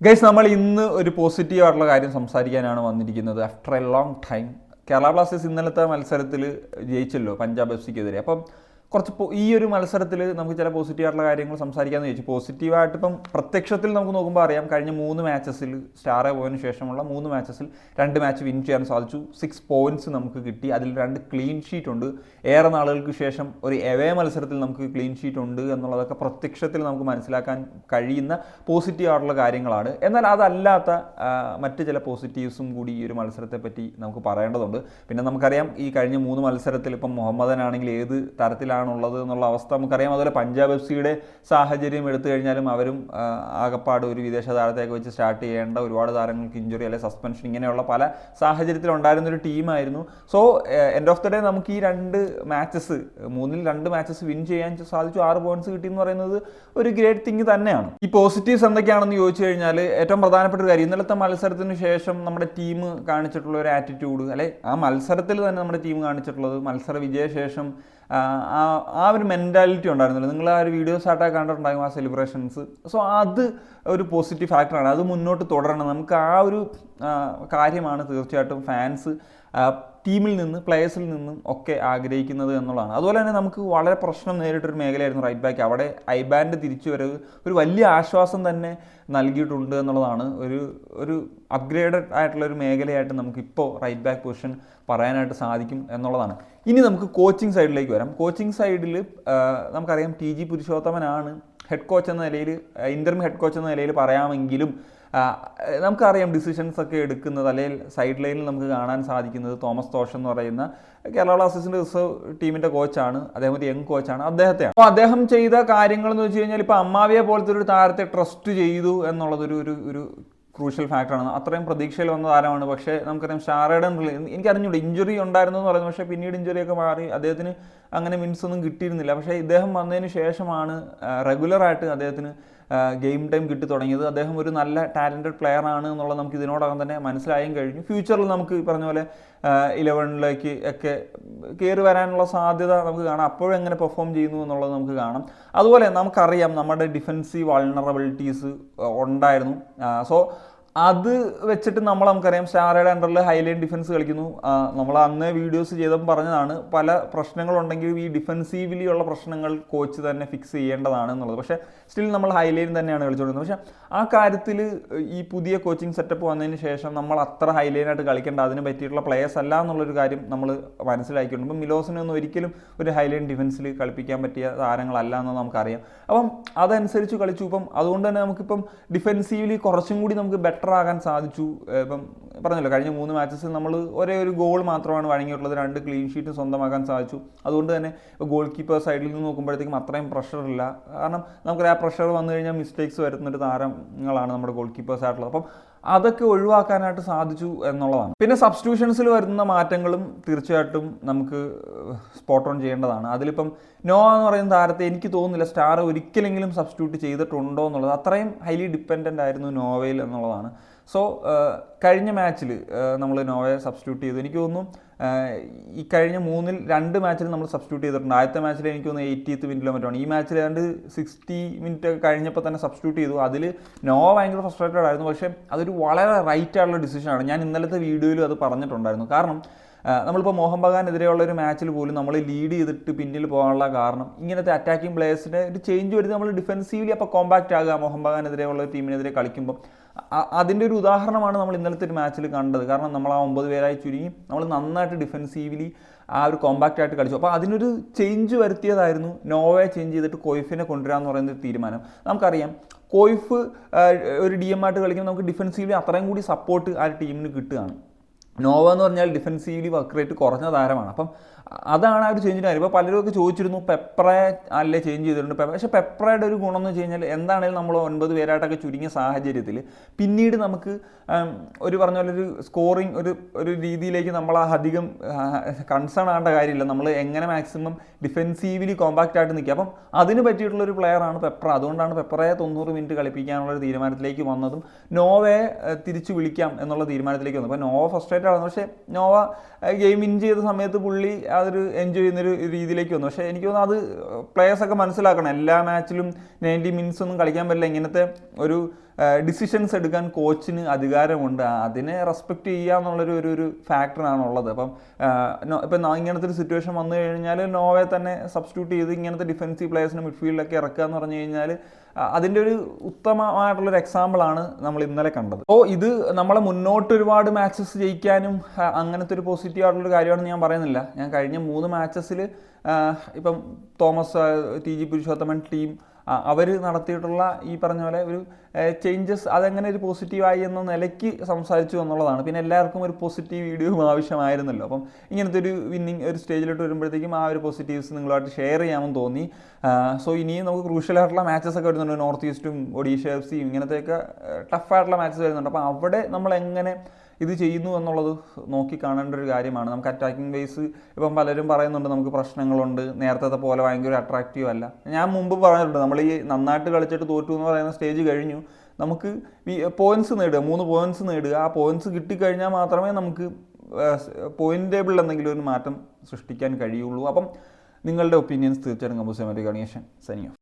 Guys നമ്മൾ ഇന്ന് ഒരു പോസിറ്റീവ് ആയിട്ടുള്ള കാര്യം സംസാരിക്കാനാണ് വന്നിരിക്കുന്നത്. After a long time Kerala Blasters ഇന്നലത്തെ മത്സരത്തിൽ ജയിച്ചല്ലോ പഞ്ചാബ് എഫ് സിക്കെതിരെ അപ്പം കുറച്ച് ഈ ഒരു മത്സരത്തിൽ നമുക്ക് ചില പോസിറ്റീവ് ആയിട്ടുള്ള കാര്യങ്ങൾ സംസാരിക്കാമെന്ന് ചോദിച്ചു. പോസിറ്റീവായിട്ട് ഇപ്പം പ്രത്യക്ഷത്തിൽ നമുക്ക് നോക്കുമ്പോൾ അറിയാം കഴിഞ്ഞ മൂന്ന് മാച്ചസിൽ സ്റ്റാറെ പോയതിനു ശേഷമുള്ള മൂന്ന് മാച്ചസിൽ രണ്ട് മാച്ച് വിൻ ചെയ്യാൻ സാധിച്ചു. സിക്സ് പോയിന്റ്സ് നമുക്ക് കിട്ടി. അതിൽ രണ്ട് ക്ലീൻ ഷീറ്റ് ഉണ്ട്. ഏറെ നാളുകൾക്ക് ശേഷം ഒരു എവേ മത്സരത്തിൽ നമുക്ക് ക്ലീൻ ഷീറ്റ് ഉണ്ട് എന്നുള്ളതൊക്കെ പ്രത്യക്ഷത്തിൽ നമുക്ക് മനസ്സിലാക്കാൻ കഴിയുന്ന പോസിറ്റീവ് ആയിട്ടുള്ള കാര്യങ്ങളാണ്. എന്നാൽ അതല്ലാത്ത മറ്റ് ചില പോസിറ്റീവ്സും കൂടി ഈ ഒരു മത്സരത്തെ പറ്റി നമുക്ക് പറയേണ്ടതുണ്ട്. പിന്നെ നമുക്കറിയാം ഈ കഴിഞ്ഞ മൂന്ന് മത്സരത്തിൽ ഇപ്പം മുഹമ്മദനാണെങ്കിൽ ഏത് തരത്തിലാണുള്ളത് എന്നുള്ള അവസ്ഥ നമുക്കറിയാം. അതുപോലെ പഞ്ചാബ് എഫ് സിയുടെ സാഹചര്യം എടുത്തു കഴിഞ്ഞാലും അവരും ആകപ്പാട് ഒരു വിദേശ താരത്തെയൊക്കെ വെച്ച് സ്റ്റാർട്ട് ചെയ്യേണ്ട ഒരുപാട് താരങ്ങൾക്ക് ഇഞ്ചുറി അല്ലെ സസ്പെൻഷൻ ഇങ്ങനെയുള്ള പല സാഹചര്യത്തിലുണ്ടായിരുന്ന ഒരു ടീമായിരുന്നു. So end of the day നമുക്ക് ഈ രണ്ട് മാച്ചസ് മൂന്നിൽ രണ്ട് മാച്ചസ് വിൻ ചെയ്യാൻ സാധിച്ചു. ആറ് പോയിന്റ്സ് കിട്ടി എന്ന് പറയുന്നത് ഒരു ഗ്രേറ്റ് തിങ് തന്നെയാണ്. ഈ പോസിറ്റീവ്സ് എന്തൊക്കെയാണെന്ന് ചോദിച്ചു കഴിഞ്ഞാൽ ഏറ്റവും പ്രധാനപ്പെട്ട ഒരു കാര്യം ഇന്നലത്തെ മത്സരത്തിന് ശേഷം നമ്മുടെ ടീം കാണിച്ചിട്ടുള്ള ഒരു ആറ്റിറ്റ്യൂഡ് അല്ലെ ആ മത്സരത്തിൽ തന്നെ നമ്മുടെ ടീം കാണിച്ചിട്ടുള്ളത് മത്സര വിജയശേഷം ആ, ഒരു മെന്റാലിറ്റി ഉണ്ടായിരുന്നില്ല. നിങ്ങൾ ആ ഒരു വീഡിയോസ് ആയിട്ടൊക്കെ കണ്ടിട്ടുണ്ടാകും ആ സെലിബ്രേഷൻസ് സോ അത് ഒരു പോസിറ്റീവ് ഫാക്ടറാണ് അത് മുന്നോട്ട് തുടരണം. നമുക്ക് ആ ഒരു കാര്യമാണ് തീർച്ചയായിട്ടും ഫാൻസ് ടീമിൽ നിന്ന് പ്ലേയേഴ്സിൽ നിന്നും ഒക്കെ ആഗ്രഹിക്കുന്നത് എന്നുള്ളതാണ്. അതുപോലെ തന്നെ നമുക്ക് വളരെ പ്രശ്നം നേരിട്ടൊരു മേഖലയായിരുന്നു റൈറ്റ് ബാക്ക് അവിടെ ഐബാൻഡ് തിരിച്ചു വരവ് ഒരു വലിയ ആശ്വാസം തന്നെ നൽകിയിട്ടുണ്ട് എന്നുള്ളതാണ്. ഒരു ഒരു അപ്ഗ്രേഡഡ് ആയിട്ടുള്ള ഒരു മേഖലയായിട്ട് നമുക്കിപ്പോൾ റൈറ്റ് ബാക്ക് പൊസിഷൻ പറയാനായിട്ട് സാധിക്കും എന്നുള്ളതാണ്. ഇനി നമുക്ക് കോച്ചിങ് സൈഡിലേക്ക് വരാം. കോച്ചിങ് സൈഡിൽ നമുക്കറിയാം ടി ജി പുരുഷോത്തമനാണ് ഹെഡ് കോച്ച് എന്ന നിലയിൽ ഇന്റർമി ഹെഡ് കോച്ച് എന്ന നിലയിൽ പറയാമെങ്കിലും നമുക്കറിയാം ഡിസിഷൻസ് ഒക്കെ എടുക്കുന്നത് അല്ലെങ്കിൽ സൈഡ് ലൈനിൽ നമുക്ക് കാണാൻ സാധിക്കുന്നത് തോമസ് തോഷൻ എന്ന് പറയുന്ന കേരള ബ്ലാസ്റ്റേഴ്സിന്റെ റിസർവ് ടീമിന്റെ കോച്ചാണ് അദ്ദേഹം ഒരു യങ് കോച്ചാണ് അദ്ദേഹത്തെയാണ്. അപ്പോൾ അദ്ദേഹം ചെയ്ത കാര്യങ്ങൾ എന്ന് വെച്ച് കഴിഞ്ഞാൽ ഇപ്പോൾ അമ്മാവിയെ പോലത്തെ ഒരു താരത്തെ ട്രസ്റ്റ് ചെയ്തു എന്നുള്ളതൊരു ഒരു ഒരു ക്രൂഷ്യൽ ഫാക്ടറാണ് അത്രയും പ്രതീക്ഷയിൽ വന്ന താരമാണ്. പക്ഷേ നമുക്കറിയാം ഷാറയുടെ എനിക്കറിഞ്ഞൂടെ ഇഞ്ചുറി ഉണ്ടായിരുന്നു എന്ന് പറയുന്നത് പക്ഷേ പിന്നീട് ഇഞ്ചുറിയൊക്കെ മാറി അദ്ദേഹത്തിന് അങ്ങനെ മിൻസ് ഒന്നും കിട്ടിയിരുന്നില്ല. പക്ഷേ ഇദ്ദേഹം വന്നതിന് ശേഷമാണ് റെഗുലറായിട്ട് അദ്ദേഹത്തിന് ഗെയിം ടൈം കിട്ടി തുടങ്ങിയത്. അദ്ദേഹം ഒരു നല്ല ടാലന്റഡ് പ്ലെയർ ആണ് എന്നുള്ളത് നമുക്ക് ഇതിനോടകം തന്നെ മനസ്സിലായും കഴിഞ്ഞു. ഫ്യൂച്ചറിൽ നമുക്ക് പറഞ്ഞ പോലെ ഇലവനിലേക്ക് ഒക്കെ കയറി വരാനുള്ള സാധ്യത നമുക്ക് കാണാം. അപ്പോഴും എങ്ങനെ പെർഫോം ചെയ്യുന്നു എന്നുള്ളത് നമുക്ക് കാണാം. അതുപോലെ നമുക്കറിയാം നമ്മുടെ ഡിഫൻസീവ് വൾണറബിലിറ്റീസ് ഉണ്ടായിരുന്നു. സോ അത് വെച്ചിട്ട് നമ്മൾ നമുക്കറിയാം സ്റ്റാറയുടെ അണ്ടറിൽ ഹൈലൈൻ ഡിഫൻസ് കളിക്കുന്നു. നമ്മൾ അന്ന് വീഡിയോസ് ചെയ്തപ്പോൾ പറഞ്ഞതാണ്. പല പ്രശ്നങ്ങളുണ്ടെങ്കിലും ഈ ഡിഫൻസീവ്ലി ഉള്ള പ്രശ്നങ്ങൾ കോച്ച് തന്നെ ഫിക്സ് ചെയ്യേണ്ടതാണ് എന്നുള്ളത്. പക്ഷേ സ്റ്റിൽ നമ്മൾ ഹൈലൈൻ തന്നെയാണ് കളിച്ചുകൊണ്ടിരുന്നത് പക്ഷേ ആ കാര്യത്തിൽ ഈ പുതിയ കോച്ചിങ് സെറ്റപ്പ് വന്നതിന് ശേഷം നമ്മൾ അത്ര ഹൈലൈനായിട്ട് കളിക്കേണ്ട അതിന് പറ്റിയിട്ടുള്ള പ്ലേയേഴ്സ് അല്ല എന്നുള്ളൊരു കാര്യം നമ്മൾ മനസ്സിലാക്കിയിട്ടുണ്ട്. ഇപ്പം മിലോസിനൊന്നും ഒരിക്കലും ഒരു ഹൈലൈൻ ഡിഫൻസിൽ കളിപ്പിക്കാൻ പറ്റിയ താരങ്ങളല്ല എന്ന് നമുക്കറിയാം. അപ്പം അതനുസരിച്ച് കളിച്ചു. ഇപ്പം അതുകൊണ്ട് തന്നെ നമുക്കിപ്പം ഡിഫൻസീവ്ലി കുറച്ചും കൂടി നമുക്ക് ബെറ്റർ ആകാൻ സാധിച്ചു. ഇപ്പം പറഞ്ഞല്ലോ കഴിഞ്ഞ മൂന്ന് മാച്ചസിൽ നമ്മൾ ഒരേ ഒരു ഗോൾ മാത്രമാണ് വഴങ്ങിയിട്ടുള്ളത്. രണ്ട് ക്ലീൻ ഷീറ്റ് സ്വന്തമാക്കാൻ സാധിച്ചു. അതുകൊണ്ട് തന്നെ ഗോൾ കീപ്പർ സൈഡിൽ നിന്ന് നോക്കുമ്പോഴത്തേക്കും അത്രയും പ്രഷറില്ല കാരണം നമുക്കറിയാം ആ പ്രഷർ വന്നു കഴിഞ്ഞാൽ മിസ്റ്റേക്സ് വരുന്നൊരു താരങ്ങളാണ് നമ്മുടെ ഗോൾ കീപ്പേഴ്സ് ആയിട്ടുള്ളത്. അപ്പം അതൊക്കെ ഒഴിവാക്കാനായിട്ട് സാധിച്ചു എന്നുള്ളതാണ്. പിന്നെ സബ്സ്റ്റിറ്റ്യൂഷൻസിൽ വരുന്ന മാറ്റങ്ങളും തീർച്ചയായിട്ടും നമുക്ക് സ്പോട്ട് ഓൺ ചെയ്യേണ്ടതാണ്. അതിലിപ്പം നോ എന്ന് പറയുന്ന താരത്തെ എനിക്ക് തോന്നുന്നില്ല സ്റ്റാർ ഒരിക്കലെങ്കിലും സബ്സ്റ്റിറ്റ്യൂട്ട് ചെയ്തിട്ടുണ്ടോ എന്നുള്ളത്. അത്രയും ഹൈലി ഡിപ്പെൻഡന്റ് ആയിരുന്നു നോവയിൽ എന്നുള്ളതാണ്. സോ കഴിഞ്ഞ മാച്ചിൽ നമ്മൾ നോവയെ സബ്സ്റ്റിറ്റ്യൂട്ട് ചെയ്തു. എനിക്ക് തോന്നുന്നു ഈ കഴിഞ്ഞ മൂന്നിൽ രണ്ട് മാച്ചിൽ നമ്മൾ സബ്സ്റ്റിറ്റ്യൂട്ട് ചെയ്തിട്ടുണ്ട്. ആദ്യത്തെ മാച്ചിൽ എനിക്ക് തോന്നുന്നു എയ്റ്റീത്ത് മിനിറ്റിലോ മറ്റോ ഈ മാച്ചിൽ ഏതാണ്ട് സിക്സ്റ്റി മിനിറ്റ് ഒക്കെ കഴിഞ്ഞപ്പോൾ തന്നെ സബ്സ്റ്റിറ്റ്യൂട്ട് ചെയ്തു. അതിൽ നോ ഭയങ്കര ഫ്രസ്ട്രേറ്റഡ് ആയിരുന്നു. പക്ഷേ അതൊരു വളരെ റൈറ്റ് ആയിട്ടുള്ള ഡിസിഷനാണ് ഞാൻ ഇന്നലത്തെ വീഡിയോയിലും അത് പറഞ്ഞിട്ടുണ്ടായിരുന്നു. കാരണം നമ്മളിപ്പോൾ മോഹൻ ബഗാനെതിരെയുള്ള ഒരു മാച്ചിൽ പോലും നമ്മൾ ലീഡ് ചെയ്തിട്ട് പിന്നിൽ പോകാനുള്ള കാരണം ഇങ്ങനത്തെ അറ്റാക്കിംഗ് പ്ലേയേഴ്സിന്റെ ഒരു ചേഞ്ച് വരുന്നത് നമ്മൾ ഡിഫെൻസീവ്ലി അപ്പോൾ കോമ്പാക്റ്റ് ആകുക മോഹൻ ബഗാനെതിരെയുള്ള ടീമിനെതിരെ കളിക്കുമ്പോൾ അതിന്റെ ഒരു ഉദാഹരണമാണ് നമ്മൾ ഇന്നലത്തെ ഒരു മാച്ചിൽ കണ്ടത്. കാരണം നമ്മൾ ആ ഒമ്പത് പേരായി ചുരുങ്ങി നമ്മൾ നന്നായിട്ട് ഡിഫെൻസീവ്ലി ആ ഒരു കോമ്പാക്റ്റ് ആയിട്ട് കളിച്ചു. അപ്പോൾ അതിനൊരു ചേഞ്ച് വരുത്തിയതായിരുന്നു നോവയെ ചേഞ്ച് ചെയ്തിട്ട് കൊയ്ഫിനെ കൊണ്ടുവരാമെന്ന് പറയുന്ന ഒരു തീരുമാനം. നമുക്കറിയാം കോയ്ഫ് ഒരു ഡി എം ആയിട്ട് കളിക്കുമ്പോൾ നമുക്ക് ഡിഫെൻസീവ്ലി അത്രയും കൂടി സപ്പോർട്ട് ആ ടീമിന് കിട്ടുകയാണ്. നോവ എന്ന് പറഞ്ഞാൽ ഡിഫെൻസീവ്ലി വർക്ക് റേറ്റ് കുറഞ്ഞ താരമാണ്. അപ്പം അതാണ് ആ ഒരു ചേഞ്ചിന്റെ കാര്യം. ഇപ്പോൾ പലരും ഒക്കെ ചോദിച്ചിരുന്നു പെപ്രെ അല്ലേ ചേഞ്ച് ചെയ്തിട്ടുണ്ട്? പെപ്പ പക്ഷേ പെപ്രയുടെ ഒരു ഗുണം എന്ന് വെച്ച് കഴിഞ്ഞാൽ എന്താണെങ്കിലും നമ്മൾ ഒൻപത് പേരായിട്ടൊക്കെ ചുരുങ്ങിയ സാഹചര്യത്തിൽ പിന്നീട് നമുക്ക് ഒരു പറഞ്ഞ പോലെ ഒരു സ്കോറിങ് ഒരു ഒരു രീതിയിലേക്ക് നമ്മൾ അധികം കൺസേൺ ആവേണ്ട കാര്യമില്ല. നമ്മൾ എങ്ങനെ മാക്സിമം ഡിഫെൻസീവ്ലി കോമ്പാക്റ്റ് ആയിട്ട് നിൽക്കുക. അപ്പം അതിന് പറ്റിയിട്ടുള്ള ഒരു പ്ലെയറാണ് പെപ്ര. അതുകൊണ്ടാണ് പെപ്രയെ തൊണ്ണൂറ് മിനിറ്റ് കളിപ്പിക്കാനുള്ള ഒരു തീരുമാനത്തിലേക്ക് വന്നതും നോവയെ തിരിച്ചു വിളിക്കാം എന്നുള്ള തീരുമാനത്തിലേക്ക് വന്നു അപ്പോൾ നോവ ഫസ്ട്രേറ്റഡ് ആണ് പക്ഷേ നോവ ഗെയിം വിൻ ചെയ്ത സമയത്ത് പുള്ളി അതൊരു എൻജോയ് ചെയ്യുന്നൊരു രീതിയിലേക്ക് വന്നു. പക്ഷേ എനിക്ക് തോന്നുന്നു അത് പ്ലേയേഴ്സൊക്കെ മനസ്സിലാക്കണം. എല്ലാ മാച്ചിലും നയന്റി മിനിറ്റ്സ് ഒന്നും കളിക്കാൻ പറ്റില്ല. ഇങ്ങനത്തെ ഒരു ഡിസിഷൻസ് എടുക്കാൻ കോച്ചിന് അധികാരമുണ്ട്. അതിനെ റെസ്പെക്റ്റ് ചെയ്യുക എന്നുള്ളൊരു ഒരു ഒരു ഫാക്ടറാണ് ഉള്ളത് അപ്പം ഇപ്പം ഇങ്ങനത്തെ ഒരു സിറ്റുവേഷൻ വന്നു കഴിഞ്ഞാൽ നോവെ തന്നെ സബ്സ്റ്റിറ്റ്യൂട്ട് ചെയ്ത് ഇങ്ങനത്തെ ഡിഫൻസീവ് പ്ലേയേഴ്സിന് മിഡ്ഫീൽഡൊക്കെ ഇറക്കുക എന്ന് പറഞ്ഞു കഴിഞ്ഞാൽ അതിന്റെ ഒരു ഉത്തമമായിട്ടുള്ളൊരു എക്സാമ്പിളാണ് നമ്മൾ ഇന്നലെ കണ്ടത്. അപ്പോൾ ഇത് നമ്മളെ മുന്നോട്ട് ഒരുപാട് മാച്ചസ് ജയിക്കാനും അങ്ങനത്തെ ഒരു പോസിറ്റീവ് ആയിട്ടുള്ളൊരു കാര്യമാണെന്ന് ഞാൻ പറയുന്നില്ല. ഞാൻ കഴിഞ്ഞ മൂന്ന് മാച്ചസിൽ ഇപ്പം Thomas T G Purushothaman team അവർ നടത്തിയിട്ടുള്ള ഈ പറഞ്ഞ പോലെ ഒരു ചേഞ്ചസ് അതെങ്ങനെ ഒരു പോസിറ്റീവായി എന്ന നിലയ്ക്ക് സംസാരിച്ചു എന്നുള്ളതാണ്. പിന്നെ എല്ലാവർക്കും ഒരു പോസിറ്റീവ് വീഡിയോ ആവശ്യമായിരുന്നല്ലോ. അപ്പം ഇങ്ങനത്തെ ഒരു വിന്നിങ് ഒരു സ്റ്റേജിലോട്ട് വരുമ്പോഴത്തേക്കും ആ ഒരു പോസിറ്റീവ്സ് നിങ്ങളുമായിട്ട് ഷെയർ ചെയ്യാമെന്ന് തോന്നി. സോ ഇനിയും നമുക്ക് ക്രൂഷ്യലായിട്ടുള്ള മാച്ചസ് ഒക്കെ വരുന്നുണ്ട്. നോർത്ത് ഈസ്റ്റും ഒഡീഷ എഫ് സിയും ഇങ്ങനത്തെയൊക്കെ ടഫായിട്ടുള്ള മാച്ചസ് വരുന്നുണ്ട്. അപ്പോൾ അവിടെ നമ്മൾ എങ്ങനെ ഇത് ചെയ്യുന്നു എന്നുള്ളത് നോക്കി കാണേണ്ട ഒരു കാര്യമാണ്. നമുക്ക് അറ്റാക്കിംഗ് ബേസ് ഇപ്പം പലരും പറയുന്നുണ്ട് നമുക്ക് പ്രശ്നങ്ങളുണ്ട്. നേരത്തെ പോലെ ഭയങ്കര അട്രാക്റ്റീവ് അല്ല. ഞാൻ മുമ്പ് പറഞ്ഞിട്ടുണ്ട് നമ്മൾ ഈ നന്നായിട്ട് കളിച്ചിട്ട് തോറ്റു എന്ന് പറയുന്ന സ്റ്റേജ് കഴിഞ്ഞു. നമുക്ക് പോയിന്റ്സ് നേടുക മൂന്ന് പോയിന്റ്സ് നേടുക. ആ പോയിന്റ്സ് കിട്ടിക്കഴിഞ്ഞാൽ മാത്രമേ നമുക്ക് പോയിന്റ് ടേബിളിൽ എന്തെങ്കിലും ഒരു മാറ്റം സൃഷ്ടിക്കാൻ കഴിയുള്ളൂ. അപ്പം നിങ്ങളുടെ ഒപ്പീനിയൻസ് തീർച്ചയായിട്ടും കമ്പൂസ് ഗണേശൻ സൈനിങ് ഓഫ്